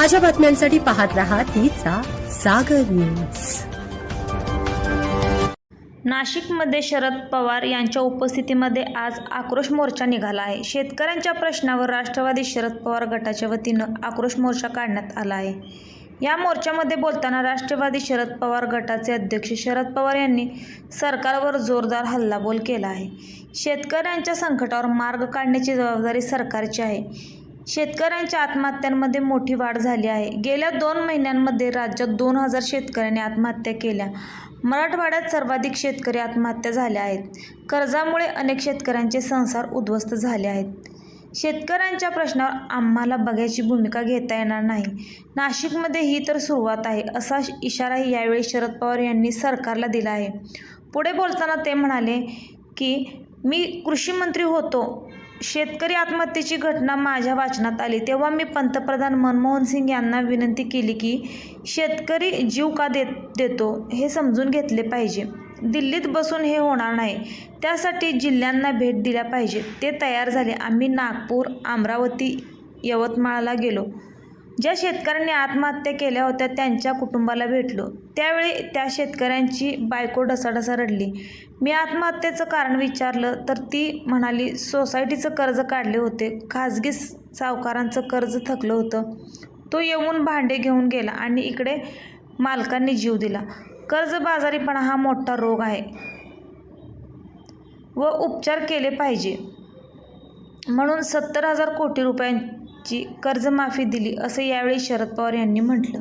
ताज्या बातम्यांसाठी पाहत रहा तिचा सागर न्यूज. नाशिकमध्ये शरद पवार यांच्या उपस्थितीमध्ये आज आक्रोश मोर्चा निघाला आहे. शेतकऱ्यांच्या प्रश्नावर राष्ट्रवादी शरद पवार गटाच्या वतीनं आक्रोश मोर्चा काढण्यात आला आहे. या मोर्चामध्ये बोलताना राष्ट्रवादी शरद पवार गटाचे अध्यक्ष शरद पवार यांनी सरकारवर जोरदार हल्लाबोल केला आहे. शेतकऱ्यांच्या संकटावर मार्ग काढण्याची जबाबदारी सरकारची आहे. शेतकऱ्यांच्या आत्महत्यांमध्ये मोठी वाढ झाली आहे. गेल्या दोन महिन्यांमध्ये राज्यात दोन हजार शेतकऱ्यांनी आत्महत्या केल्या. मराठवाड्यात सर्वाधिक शेतकरी आत्महत्या झाल्या आहेत. कर्जामुळे अनेक शेतकऱ्यांचे संसार उद्ध्वस्त झाले आहेत. शेतकऱ्यांच्या प्रश्नावर आम्हाला बघायची भूमिका घेता येणार नाही. नाशिकमध्ये ही तर सुरुवात आहे असा इशाराही यावेळी शरद पवार यांनी सरकारला दिला आहे. पुढे बोलताना ते म्हणाले की मी कृषी मंत्री होतो. शेतकरी आत्महत्येची घटना माझ्या वाचनात आली. तेव्हा मी पंतप्रधान मनमोहन सिंग यांना विनंती केली की शेतकरी जीव का देत देतो हे समजून घेतले पाहिजे. दिल्लीत बसून हे होणार नाही. त्यासाठी जिल्ह्यांना भेट दिल्या पाहिजे ते तयार झाले. आम्ही नागपूर अमरावती यवतमाळला गेलो. ज्या शेतकऱ्यांनी आत्महत्या केल्या होत्या त्यांच्या कुटुंबाला भेटलो. त्यावेळी त्या शेतकऱ्यांची बायको ढसाढसा रडली. मी आत्महत्येचं कारण विचारलं तर ती म्हणाली सोसायटीचं कर्ज काढले होते. खाजगी सावकारांचं कर्ज थकलं होतं. तो येऊन भांडे घेऊन गेला आणि इकडे मालकांनी जीव दिला. कर्जबाजारीपणा हा मोठा रोग आहे व उपचार केले पाहिजे. म्हणून सत्तर हजार कोटी रुपयां ची कर्जमाफी दिली असं यावेळी शरद पवार यांनी म्हटलं.